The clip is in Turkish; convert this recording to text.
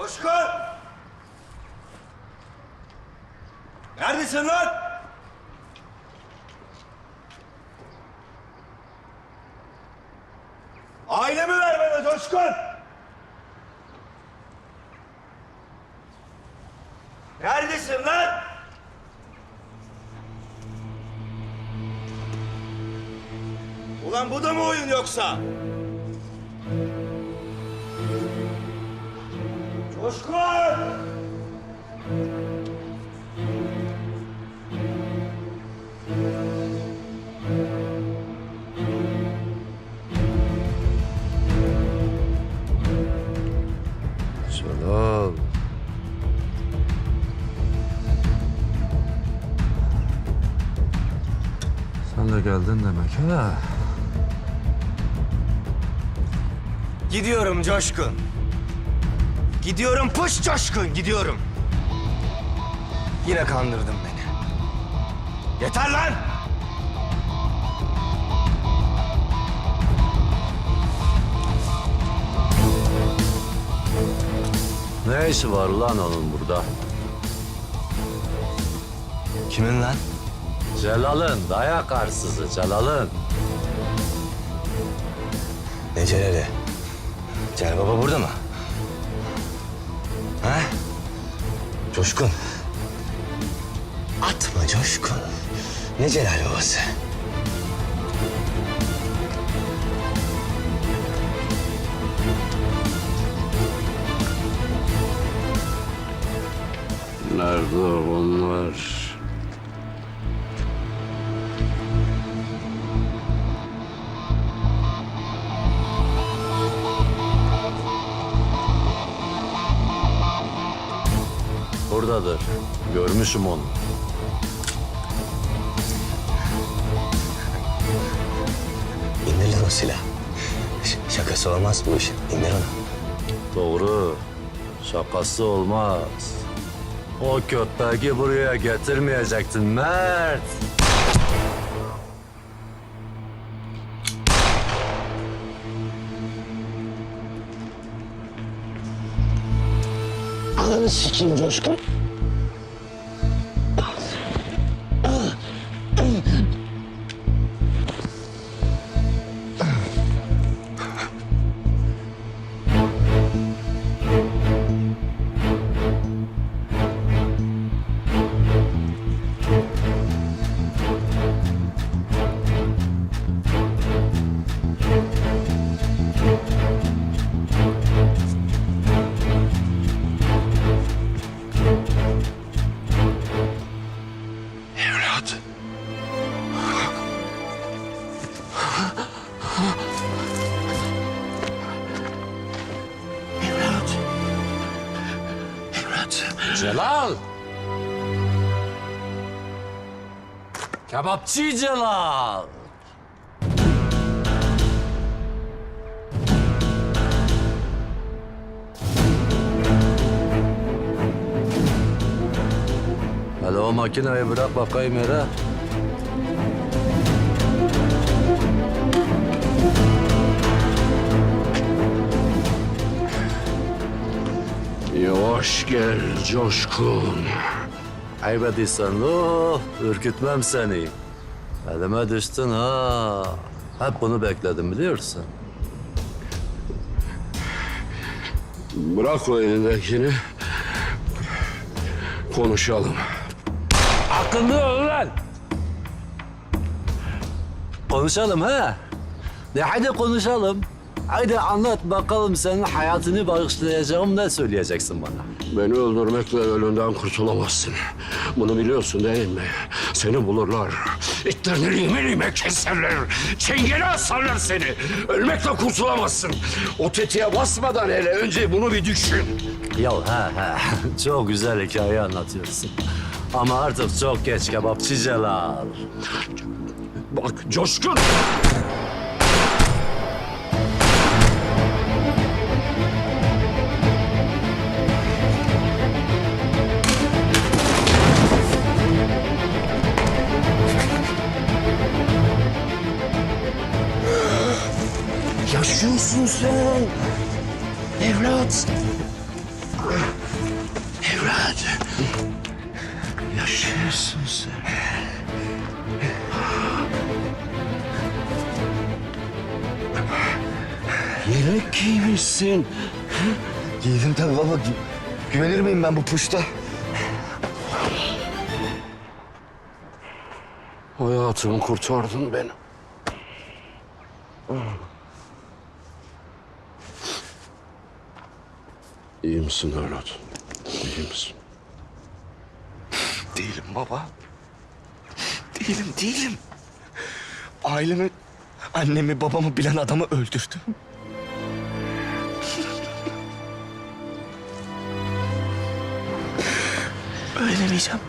Coşkun! Neredesin lan? Ailemi ver bana Coşkun! Neredesin lan? Ulan bu da mı oyun yoksa? Coşkun! Celal. Sen de geldin demek ha? Gidiyorum Coşkun. Gidiyorum pış Coşkun gidiyorum. Yine kandırdın beni. Yeter lan! Ne işi var lan onun burada? Kimin lan? Celal'ın, dayak arsızı Celal'ın. Ne Celal'i? Celal Baba burada mı? Ha? Coşkun. Atma Coşkun. Ne Celal Babası? Nerede onlar? Buradadır. Görmüşüm onu. İndir lan o silah. Ş- şakası olmaz bu iş. İndir onu. Doğru. Şakası olmaz. O köpeği buraya getirmeyecektin Mert. Ananı sikeyim Coşkun. Evlat. Evlat. Evlat. Celal! Kebapçı Celal! O makineyi bırak bakayım yere. Yavaş gel coşkun. Kaybediysen lo, ürkütmem seni. Elime düştün ha. Hep bunu bekledim biliyorsun. Bırak o elindekini. Konuşalım. Akıllı ol lan. Konuşalım ha. De hadi konuşalım. Haydi anlat bakalım senin hayatını bağışlayacağım ne söyleyeceksin bana? Beni öldürmekle ölümden kurtulamazsın. Bunu biliyorsun değil mi? Seni bulurlar. İtlerini lime lime keserler. Çengeli asarlar seni. Ölmekle kurtulamazsın. O tetiğe basmadan hele önce bunu bir düşün. Ya ha ha çok güzel hikaye anlatıyorsun. Ama artık çok geç kebapçı Celal. Bak coşkun. Yaşıyorsun sen. Evlat. hadi. Yaşıyorsun sen. Yelek giymişsin. Giydim tabii baba. Gü- güvenir miyim ben bu puşta? Hayatımı kurtardın beni. İyi misin evlat? İyi misin? Değilim baba. Değilim, değilim. Ailemi, annemi, babamı bilen adamı öldürdüm. Öğrenemeyeceğim.